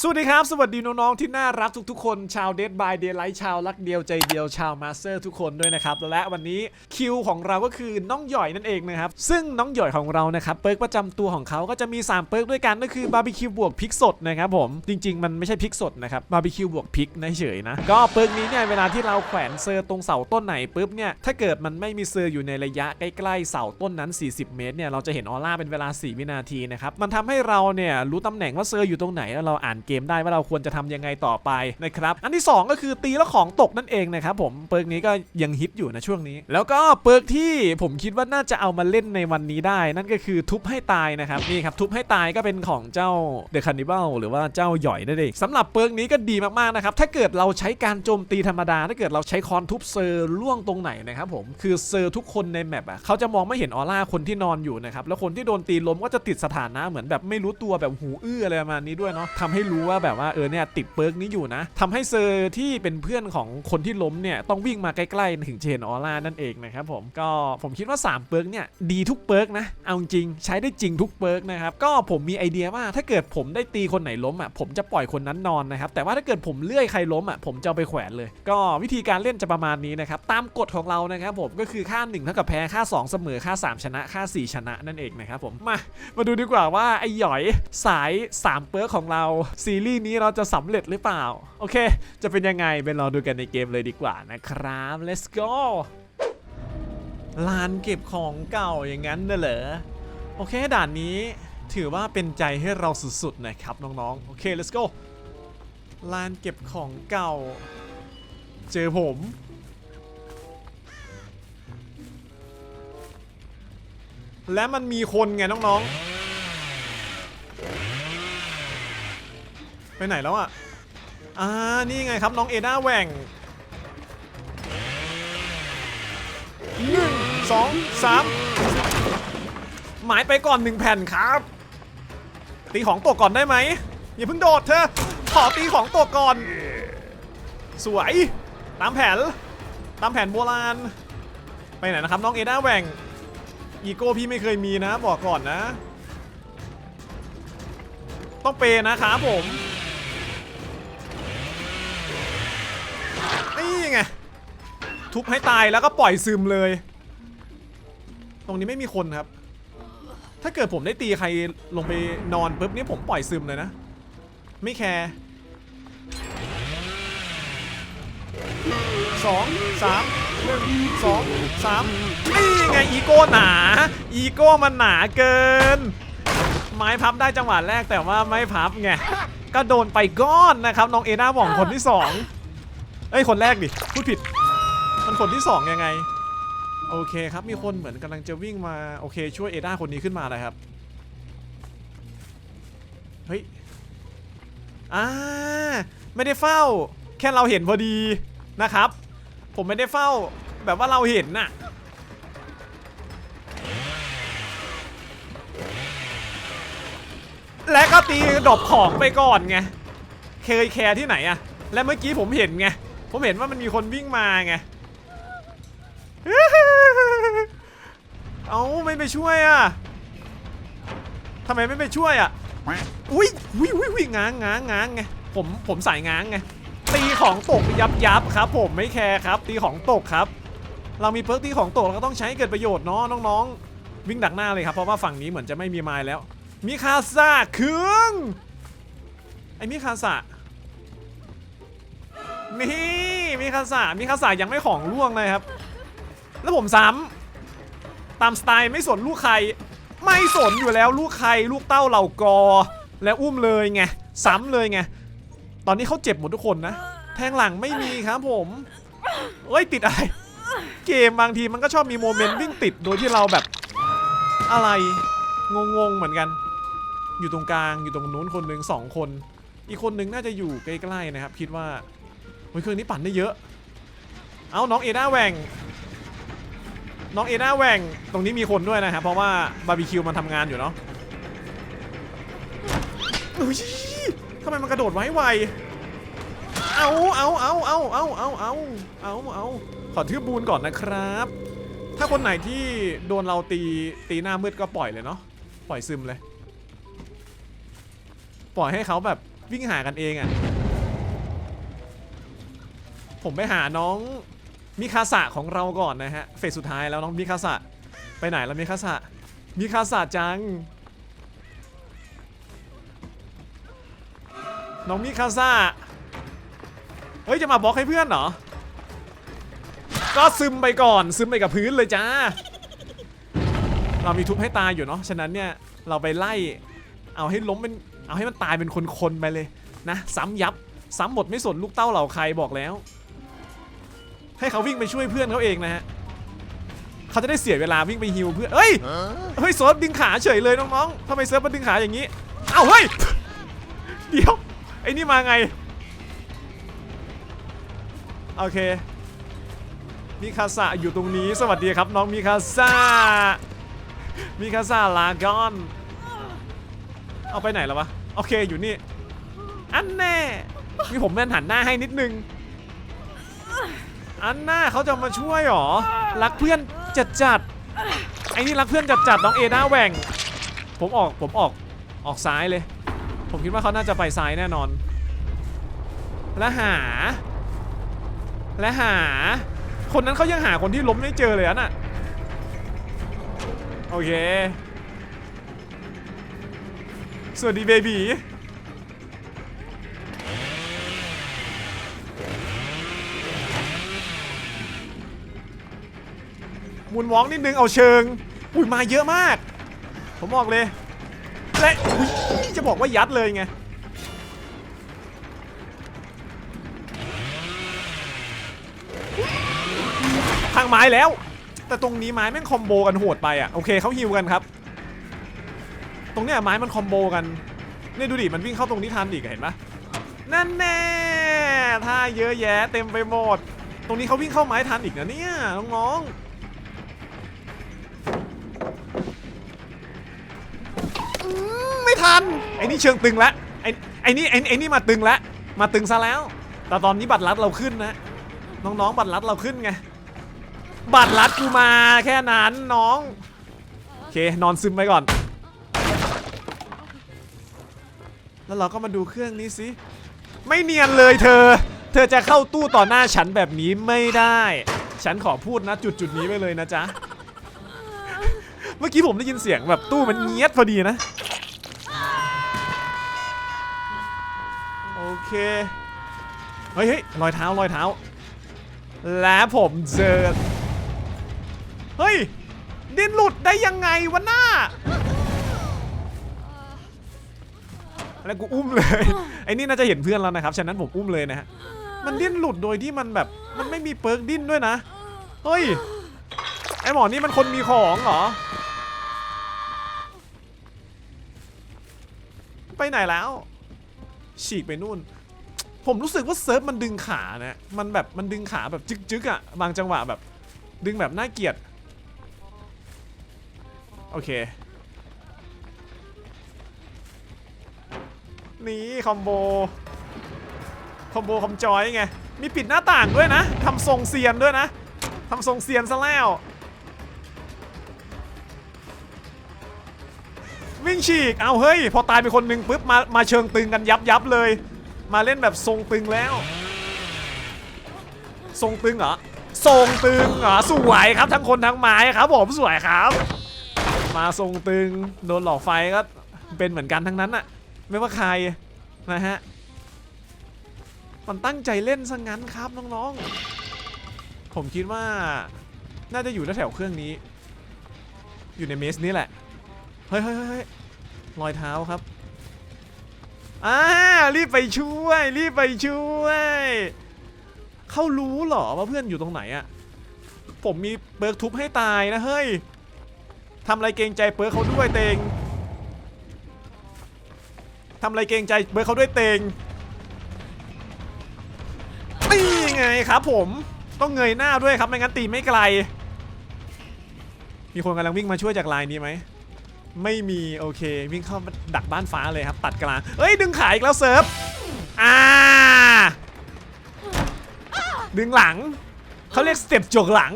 สวัสดีครับ สวัสดีน้องๆที่น่ารักทุกๆคน ชาว Dead by Daylight ชาวรักเดียวใจเดียวชาวมาสเตอร์ทุกคนด้วยนะครับ และวันนี้คิวของเราก็คือน้องหย่อยนั่นเองนะครับ ซึ่งน้องหย่อยของเรานะครับเปิร์กประจำตัวของเขาก็จะมี 3 เปิร์กด้วยกันก็คือบาร์บีคิวบวกพริกสดนะครับผม จริง ๆ มันไม่ใช่พริกสดนะครับบาร์บีคิวบวกพริกนะเฉยนะ ก็เปิร์กนี้เนี่ยเวลาที่เราแขวนเซอร์ตรงเสาต้นไหนปุ๊บเนี่ยถ้าเกิดมันไม่มีเซอร์อยู่ในระยะใกล้ๆเสาต้นนั้น 40 เมตรเนี่ยเราจะเห็นออร่าเป็นเวลา 4 วินาทีนะครับมันทำให้เราเนี่ยรู้ตำแหน่งว่าเซอร์อยู่ตรงไหนแล้วเราอ่านเกมได้ว่าเราควรจะทำยังไงต่อไปนะครับอันที่ 2 ก็คือตีแล้วของตกนั่นเองนะครับผมเปิร์กนี้ก็ยังฮิตอยู่นะช่วงนี้ แล้วก็เปิร์กที่ผมคิดว่าน่าจะเอามาเล่นในวันนี้ได้ นั่นก็คือทุบให้ตายนะครับนี่ครับทุบให้ตายก็เป็นของเจ้าเดอะค n นิบัลหรือว่าเจ้าหย่อยนั่นเองสำหรับเปิร์กนี้ก็ดีมากๆนะครับถ้าเกิดเราใช้การโจมตีธรรมดา ถ้าเกิดเราใช้คอนทุบเซอร์ล่วงตรงไหนนะครับผมคือเซอร์ทุกคนในแมปอะเขาจะมองไม่เห็นออร่าคนที่นอนอยู่นะครับแล้วคนที่โดนตีล้มก็จะติดสถานะเหมือนแบบไม่รู้ตัวแบบหูอื้ออะไรประมาณนี้ด้วยเนาะทำให้รูว่าแบบว่าเออเนี่ยติดเปิร์กนี้อยู่นะทำให้เซอร์ที่เป็นเพื่อนของคนที่ล้มเนี่ยต้องวิ่งมาใกล้ๆถึงเห็นออร่านั่นเองนะครับผมก็ผมคิดว่า 3 เปิร์กเนี่ยดีทุกเปิร์กนะเอาจริงใช้ได้จริงทุกเปิร์กนะครับก็ผมมีไอเดียว่าถ้าเกิดผมได้ตีคนไหนล้มอะผมจะปล่อยคนนั้นนอนนะครับแต่ว่าถ้าเกิดผมเลื่อยใครล้มอะผมจะไปแขวนเลย ก็วิธีการเล่นจะประมาณนี้นะครับตามกฎของเรานะครับผมก็คือค่า1เท่ากับแพ้ค่า 2 เสมอค่า 3 ชนะค่า 4 ชนะนั่นเองนะครับผมมามาดูดีกว่าว่าไอ้หยอยสาย 3 เปิร์กของเราซีรีส์นี้เราจะสำเร็จหรือเปล่า โอเค จะเป็นยังไงไปรอดูกันในเกมเลยดีกว่านะครับ let's go ลานเก็บของเก่าอย่างนั้นน่ะเหรอโอเคด่านนี้ถือว่าเป็นใจให้เราสุดๆนะครับน้องๆ โอเค let's go ลานเก็บของเก่า เจอผม และมันมีคนไงน้องๆ ไปไหนแล้วอะอ่านี่ไงครับน้องเอด้าแหว่งหนึ่งสองสามหมายไปก่อนหนึ่งแผ่นครับ ตีของตกก่อนได้ไหมอย่าเพิ่งโดดเธอขอตีของตกก่อน สวย ตามแผน ตามแผนโบราณ ไปไหนนะครับ น้องเอด้าแหว่ง อีโก้พี่ไม่เคยมีนะ บอกก่อนนะ ต้องเปย์นะครับผม นี่ไง ทุบให้ตายแล้วก็ปล่อยซึมเลย ตรงนี้ไม่มีคนครับ ถ้าเกิดผมได้ตีใครลงไปนอนปุ๊บนี่ผมปล่อยซึมเลยนะ ไม่แคร์สองสามหนึ่งสองสามนี่ไงอีโก้หนา อีโก้มันหนาเกิน ไม้พับได้จังหวะแรกแต่ว่าไม่พับไง ก็โดนไปก้อนนะครับ น้องเอด้าหว่องคนที่สอง เอ้ยคนแรกดิพูดผิด มันคนที่สองยังไง โอเคครับมีคนเหมือนกำลังจะวิ่งมาโอเค ช่วยเอด้าคนนี้ขึ้นมาเลยครับเฮ้ยอ่าไม่ได้เฝ้า แค่เราเห็นพอดีนะครับ ผมไม่ได้เฝ้าแบบว่าเราเห็นน่ะและก็ตีดรอปของไปก่อนไง เคยแคร์ที่ไหนอะและเมื่อกี้ผมเห็นไง ผมเห็นว่ามันมีคนวิ่งมาไง เอาไม่ไปช่วยอะทำไมไม่ไปช่วยอะอุ้ยอุ้ยอุ้ยอุ้ยง้างง้างง้างไง ผมผมสายง้างไง ตีของตกยับยับครับ ผมไม่แคร์ครับ ตีของตกครับ เรามีเพิร์กตีของตกเราก็ต้องใช้ให้เกิดประโยชน์เนาะน้องๆ วิ่งดักหน้าเลยครับเพราะว่าฝั่งนี้เหมือนจะไม่มีไม้แล้ว มิคาซาคืองไอ้มิคาซา นี่มิคาซามิคาซายังไม่ของล่วงเลยครับ แล้วผมซ้ำตามสไตล์ไม่สนลูกใคร ไม่สนอยู่แล้วลูกใคร ลูกเต้าเหล่ากอ แล้วอุ้มเลยไงซ้ำเลยไงตอนนี้เขาเจ็บหมดทุกคนนะ แทงหลังไม่มีครับผมเอ้ยติดอะไร เกมบางทีมันก็ชอบมีโมเมนต์วิ่งติดโดยที่เราแบบ อะไรงงๆเหมือนกัน อยู่ตรงกลางอยู่ตรงนู้นคนหนึ่งสองคน อีกคนหนึ่งน่าจะอยู่ใกล้ๆนะครับ คิดว่า โอ้ยเครื่องนี้ปั่นได้เยอะ เอาน้องเอด้าแหว่ง น้องเอด้าแหว่ง ตรงนี้มีคนด้วยนะครับเพราะว่าบาร์บีคิวมันทำงานอยู่เนาะอุ้ยทำไมมันกระโดดไวไวเอาเอาเอาเอาเอาเอาเอาเอาเอาขอทืบบูนก่อนนะครับ ถ้าคนไหนที่โดนเราตีตีหน้ามืดก็ปล่อยเลยเนาะ ปล่อยซึมเลย ปล่อยให้เขาแบบวิ่งหากันเองอะ ผมไปหาน้องมิคาสะของเราก่อนนะฮะเฟสสุดท้ายแล้วน้องมิคาสะไปไหนแล้วมิคาสะมิคาสะจัง น้องมิคาสะเฮ้ยจะมาบล็อกให้เพื่อนเหรอ ก็ซึมไปก่อนซึมไปกับพื้นเลยจ้า เรามีทุบให้ตายอยู่เนาะฉะนั้นเนี่ยเราไปไล่เอาให้ล้มเป็นเอาให้มันตายเป็นคนๆไปเลยนะ ซ้ำยับ ซ้ำหมดไม่สนลูกเต้าเหล่าใครบอกแล้ว ให้เขาวิ่งไปช่วยเพื่อนเขาเองนะฮะเขาจะได้เสียเวลาวิ่งไปฮิวเพื่อนเฮ้ยเฮ้ยเซิร์ฟดึงขาเฉยเลยน้องๆทำไมเซิร์ฟมันดึงขาอย่างนี้เอ้าเฮ้ยเดี๋ยวไอ้นี่มาไงโอเคมิคาสะอยู่ตรงนี้สวัสดีครับน้องมิคาสะมิคาสะลากอน เอาไปไหนแล้ววะ โอเคอยู่นี่ อันแน่ มีผมแม่นหันหน้าให้นิดนึง อันน่าเขาจะมาช่วยหรอ รักเพื่อนจัดจัดๆไอ้นี่รักเพื่อนจัดจัดๆน้องเอด้าแหว่ง ผมออกผมออกออกซ้ายเลย ผมคิดว่าเขาน่าจะไปซ้ายแน่นอน และหา และหา คนนั้นเขายังหาคนที่ล้มไม่เจอเลยอะน่ะ โอเค สวัสดีเบบี มุนวองนิดนึงเอาเชิง อุ้ยมาเยอะมาก ผมบอกเลยและจะบอกว่ายัดเลยไงทางไม้แล้ว แต่ตรงนี้ไม้แม่งคอมโบกันโหดไปอะโอเคเขาฮิวกันครับ ตรงเนี้ยไม้มันคอมโบกันเนี่ยดูดิมันวิ่งเข้าตรงนี้ทันอีกเห็นปะนั่นแน่ท่าเยอะแยะเต็มไปหมด ตรงนี้เขาวิ่งเข้าไม้ทันอีกนะเนี่ยน้องๆ ทัน ไอ้นี่เชิงตึงแล้วไอ้ไอ้นี่ไอ้ไอ้นี่มาตึงแล้วมาตึงซะแล้ว แต่ตอนนี้บัตรลัดเราขึ้นนะ น้องๆ บัตรลัดเราขึ้นไง บัตรลัดกูมาแค่นั้นน้อง โอเค นอนซึมไปก่อน แล้วเราก็มาดูเครื่องนี้สิ ไม่เนียนเลยเธอ เธอจะเข้าตู้ต่อหน้าฉันแบบนี้ไม่ได้ ฉันขอพูดนะจุดจุดนี้ไปเลยนะจ๊ะ เมื่อกี้ผมได้ยินเสียงแบบตู้มันเงียบพอดีนะ เค เฮ้ยเฮ้ยรอยเท้ารอยเท้า และผมเจอ เฮ้ย ดินหลุดได้ยังไงวะหน้า แล้วกูอุ้มเลย ไอ้นี่น่าจะเห็นเพื่อนแล้วนะครับ ฉะนั้นผมอุ้มเลยนะฮะ มันดิ้นหลุดโดยที่มันแบบ มันไม่มีเปิร์กดิ้นด้วยนะ เฮ้ย ไอหมอนี่มันคนมีของเหรอไปไหนแล้ว ฉีกไปนู่น ผมรู้สึกว่าเซิร์ฟมันดึงขานะมันแบบมันดึงขาแบบจึ๊กๆอะ่ะบางจังหวะแบบ ดึงแบบน่าเกลียดโอเคนี่คอมโบคอมโบคอมจอยไงมีปิดหน้าต่างด้วยนะทำทรงเซียนด้วยนะทำทรงเซียนซะแล้ว วิ่งฉีก เอาเฮ้ย พอตายไปคนหนึ่งปุ๊บมามาเชิงตึงกันยับยับเลย มาเล่นแบบทรงตึงแล้ว ทรงตึงเหรอทรงตึงเหรอสวยครับทั้งคนทั้งไม้ครับผมสวยครับ มาทรงตึงโดนหลอกไฟก็เป็นเหมือนกันทั้งนั้นอะไม่ว่าใครนะฮะมันตั้งใจเล่นซะงั้นครับน้องๆ ผมคิดว่า น่าจะอยู่แถวเครื่องนี้ อยู่ในเมสนี้แหละ เฮ้ยเฮ้ยเฮ้ย รอยเท้าครับอ่ารีบไปช่วย รีบไปช่วย เขารู้เหรอว่าเพื่อนอยู่ตรงไหนอะผมมีเบิร์กทุบให้ตายนะเฮ้ยทำอะไรเกรงใจเบิร์กเขาด้วยเตงทำอะไรเกรงใจเบิร์กเขาด้วยเตงนี่ไงครับผมต้องเงยหน้าด้วยครับไม่งั้นตีไม่ไกล มีคนกำลังวิ่งมาช่วยจากลายนี้ไหม ไม่มีโอเค วิ่งเข้าดักบ้านฟ้าเลยครับ ตัดกลางเอ้ย ดึงขาอีกแล้วเซิร์ฟอ่าดึงหลัง เขาเรียกสเต็ปจกหลัง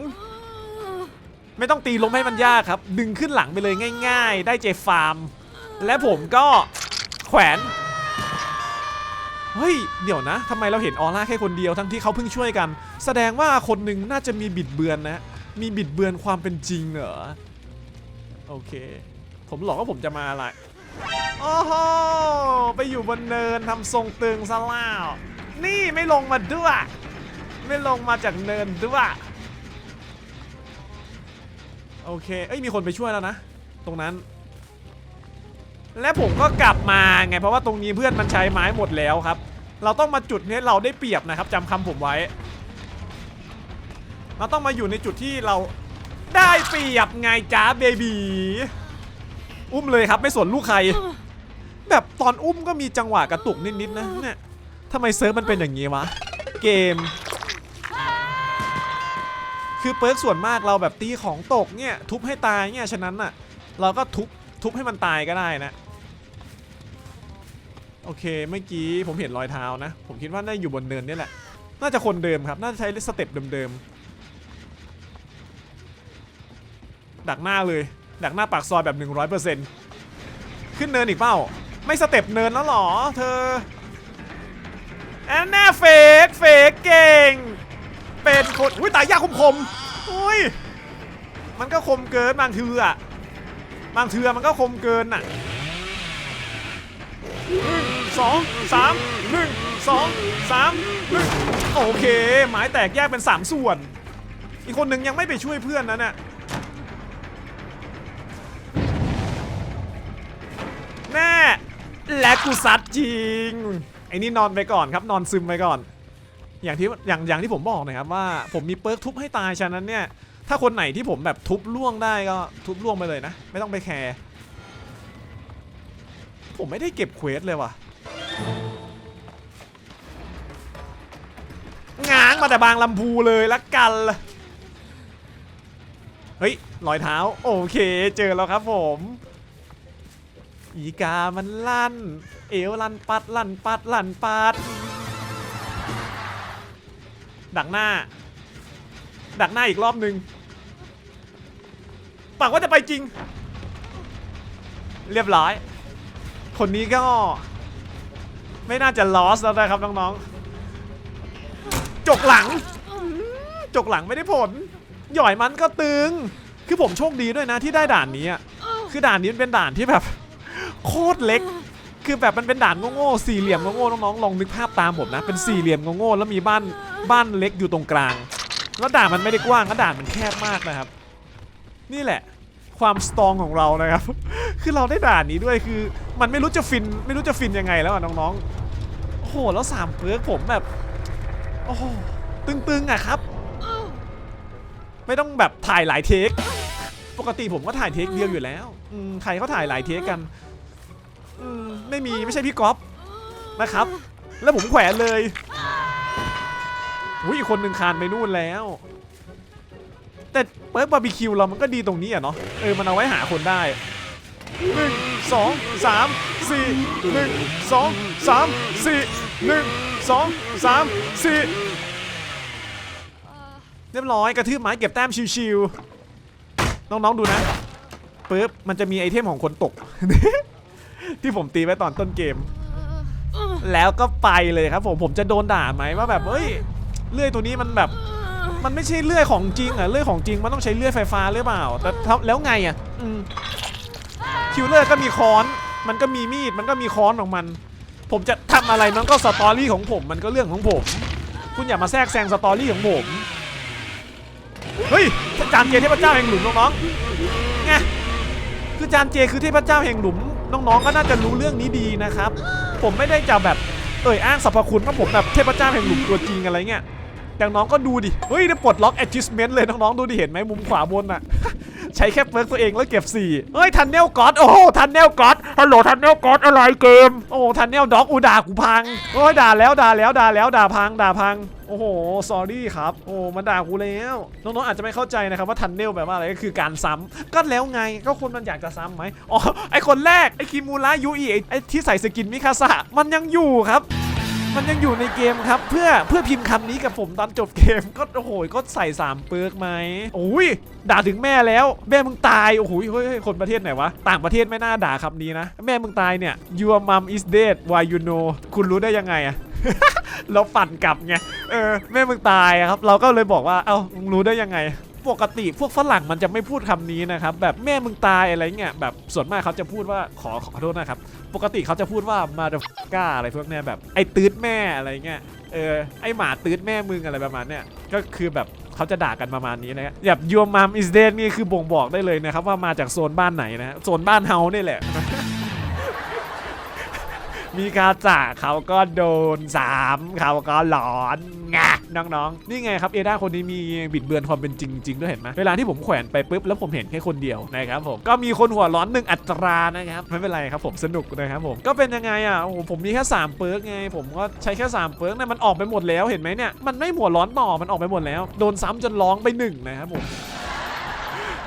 ไม่ต้องตีล้มให้มันยากครับ ดึงขึ้นหลังไปเลยง่าย ๆ ได้เจฟาร์ม และผมก็แขวนเฮ้ย เดี๋ยวนะทำไมเราเห็นออร่าแค่คนเดียวทั้งที่เขาเพิ่งช่วยกัน แสดงว่าคนหนึ่งน่าจะมีบิดเบือนนะ มีบิดเบือนความเป็นจริงเหรอ โอเค ผมหลอกว่าผมจะมาอะไรโอ้โหไปอยู่บนเนินทำทรงตึงซะแล้วนี่ไม่ลงมาด้วย ไม่ลงมาจากเนินด้วย โอเค เอ้ยมีคนไปช่วยแล้วนะ ตรงนั้น และผมก็กลับมาไง เพราะว่าตรงนี้เพื่อนมันใช้ไม้หมดแล้วครับ เราต้องมาจุดนี้เราได้เปรียบนะครับจำคำผมไว้ เราต้องมาอยู่ในจุดที่เราได้เปรียบไงจ้าเบบี อุ้มเลยครับไม่สนลูกใคร แบบตอนอุ้มก็มีจังหวะกระตุกนิดๆนะเนี่ยทำไมเซิร์ฟมันเป็นอย่างนี้วะ เกม คือเปิร์กส่วนมากเราแบบตีของตกเนี่ยทุบให้ตายเนี่ยฉะนั้นน่ะเราก็ทุบทุบให้มันตายก็ได้นะ โอเคเมื่อกี้ผมเห็นรอยเท้านะ ผมคิดว่าน่าอยู่บนเนินนี่แหละ น่าจะคนเดิมครับ น่าจะใช้สเต็ปเดิมๆดักหน้าเลย ดักหน้าปากซอยแบบ 100%ขึ้นเนินอีกเปล่าไม่สเต็ปเนินแล้วหรอ เธอแอนน่าเฟกเฟกเก่ง เป็นคนอุ้ยตายยากคมคมอุ้ยมันก็คมเกินบางเทืออะบางเทือมันก็คมเกินน่ะหนึ่งสองสามหนึ่งสองสามหนึ่งโอเค หมายแตกแยกเป็นสามส่วน อีกคนหนึ่งยังไม่ไปช่วยเพื่อนนะเนี่ย และกูซัดจริง ไอ้นี่นอนไปก่อนครับนอนซึมไปก่อน อย่างที่อย่างอย่างที่ผมบอกนะครับว่าผมมีเปิร์กทุบให้ตายฉะนั้นเนี่ย ถ้าคนไหนที่ผมแบบทุบล่วงได้ก็ทุบล่วงไปเลยนะ ไม่ต้องไปแคร์ผมไม่ได้เก็บเควสเลยว่ะง้างมาแต่บางลำพูเลยละกันเฮ้ยรอยเท้า โอเค เจอแล้วครับผม อีกามันลั่น เอวลั่นปัดลั่นปัดลั่นปัด ดักหน้า ดักหน้าอีกรอบหนึ่งปากว่าจะไปจริง เรียบร้อย คนนี้ก็ ไม่น่าจะลอสแล้วนะครับน้องๆ จกหลัง จกหลังไม่ได้ผล หย่อยมันก็ตึง คือผมโชคดีด้วยนะที่ได้ด่านนี้ คือด่านนี้เป็นด่านที่แบบ โคตรเล็ก คือแบบมันเป็นด่านโง่ๆสี่เหลี่ยมโง่ๆน้องๆลองนึกภาพตามผมนะ เป็นสี่เหลี่ยมโง่ๆแล้วมีบ้านบ้านเล็กอยู่ตรงกลาง แล้วด่านมันไม่ได้กว้างแล้วด่านมันแคบมากนะครับ นี่แหละ ความสตรองของเรานะครับ คือเราได้ด่านนี้ด้วยคือ มันไม่รู้จะฟินไม่รู้จะฟินยังไงแล้วอะน้องๆโอ้โหแล้วสามเพิร์กผมแบบโอ้โหตึงๆอะครับ ไม่ต้องแบบถ่ายหลายเทค ปกติผมก็ถ่ายเทคเดียวอยู่แล้วอืมใครเขาถ่ายหลายเทคกัน อืมไม่มีไม่ใช่พี่ก๊อฟนะครับ แล้วผมแขวนเลยอุ้ยอีกคนหนึ่งคานไปนู่นแล้ว แต่เปิร์กบาร์บีคิวเรามันก็ดีตรงนี้อะเนาะเออมันเอาไว้หาคนได้หนึ่งสองสามสี่หนึ่งสองสามสี่หนึ่งสองสามสี่เรียบร้อยกระทืบไม้เก็บแต้มชิวๆน้องๆดูนะปึ๊บมันจะมีไอเทมของคนตก ที่ผมตีไว้ตอนต้นเกม แล้วก็ไปเลยครับ ผมผมจะโดนด่าไหมว่าแบบเฮ้ยเลื่อยตัวนี้มันแบบ มันไม่ใช่เลื่อยของจริงอะเลื่อยของจริงมันต้องใช้เลื่อยไฟฟ้าหรือเปล่าแต่แล้วไงอะคิวเลอร์ก็มีค้อน มันก็มีมีดมันก็มีค้อนของมัน ผมจะทำอะไรมันก็สตอรี่ของผม มันก็เรื่องของผม คุณอย่ามาแทรกแซงสตอรี่ของผมเฮ้ยจานเจเทพเจ้าแห่งหลุมน้องๆไงคือจานเจคือเทพเจ้าแห่งหลุม น้องๆก็น่าจะรู้เรื่องนี้ดีนะครับ ผมไม่ได้จะแบบเอ่ยอ้างสรรพคุณว่าผมแบบเทพเจ้าแห่งหลุมตัวจริงอะไรเงี้ยแต่น้องก็ดูดิ เฮ้ยได้ปลดล็อก adjustment เลยน้องๆดูดิเห็นไหมมุมขวาบนอะ ใช้แค่เปิร์กตัวเองแล้วเก็บ4เฮ้ยทันเนลก็อดโอ้ทันเนลก็อดฮัลโหลทันเนลก็อดอะไรเกม โอ้ทันเนลด็อกอูด่ากูพังโอ้ยด่าแล้วด่าแล้วด่าแล้วด่าพังด่าพังโอ้โห สอรี่ครับ โอ้ มันด่ากูแล้ว น้องๆ อาจจะไม่เข้าใจนะครับว่าทันเนลแปลว่าอะไรก็คือการซ้ำก็แล้วไง ก็คนมันอยากจะซ้ำไหมอ๋อ ไอคนแรก ไอคิมูระยูอิไอ้ไอที่ใส่สกินมิคาสะ มันยังอยู่ครับ มันยังอยู่ในเกมครับ เพื่อเพื่อพิมพ์คำนี้กับผมตอนจบเกม ก็โอ้โหก็ใส่ 3 เปิร์กไหมโอ้ยด่าถึงแม่แล้ว แม่มึงตาย โอ้โหเฮ้ยคนประเทศไหนวะ ต่างประเทศไม่น่าด่าคำนี้นะ แม่มึงตายเนี่ย your mom is dead why you know คุณรู้ได้ยังไงอะเราปั่นกลับไงเออแม่มึงตายครับ เราก็เลยบอกว่าเอ้ามึงรู้ได้ยังไงปกติพวกฝรั่งมันจะไม่พูดคำนี้นะครับ แบบแม่มึงตายอะไรเงี้ยแบบส่วนมากเขาจะพูดว่าขอขอโทษนะครับ ปกติเขาจะพูดว่ามาเดก้าอะไรพวกเนี้ยแบบไอ้ตืดแม่อะไรเงี้ยเออไอหมาตืดแม่มึงอะไรประมาณเนี้ยก็คือแบบเขาจะด่ากันประมาณนี้นะแบบ your mom is dead นี่คือบ่งบอกได้เลยนะครับว่ามาจากโซนบ้านไหนนะโซนบ้านเฮานี่แหละ มีกาจ่าเขาก็โดนสามเขาก็หลอนง น้องๆ นี่ไงครับเอด้าคนนี้มีบิดเบือนความเป็นจริงจริงด้วยเห็นไหมเวลาที่ผมแขวนไปปุ๊บแล้วผมเห็นแค่คนเดียวนะครับผมก็มีคนหัวร้อนหนึ่งอัตรานะครับไม่เป็นไรครับผมสนุกนะครับผมก็เป็นยังไงอะโอ้โหผมมีแค่3เปิร์กไงผมก็ใช้แค่3เปิร์กเนี่ยมันออกไปหมดแล้วเห็นไหมเนี่ยมันไม่หัวร้อนต่อมันออกไปหมดแล้วโดนซ้ำจนร้องไปหนึ่งนะครับผม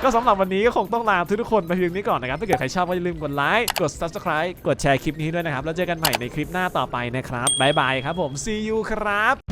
ก็สำหรับวันนี้ก็คงต้องลาทุกๆคนไปเพียงนี้ก่อนนะครับ ถ้าเกิดใครชอบก็อย่าลืมกดไลค์ กด subscribe กดแชร์คลิปนี้ด้วยนะครับ แล้วเจอกันใหม่ในคลิปหน้าต่อไปนะครับ บ๊ายบายครับผม see you ครับ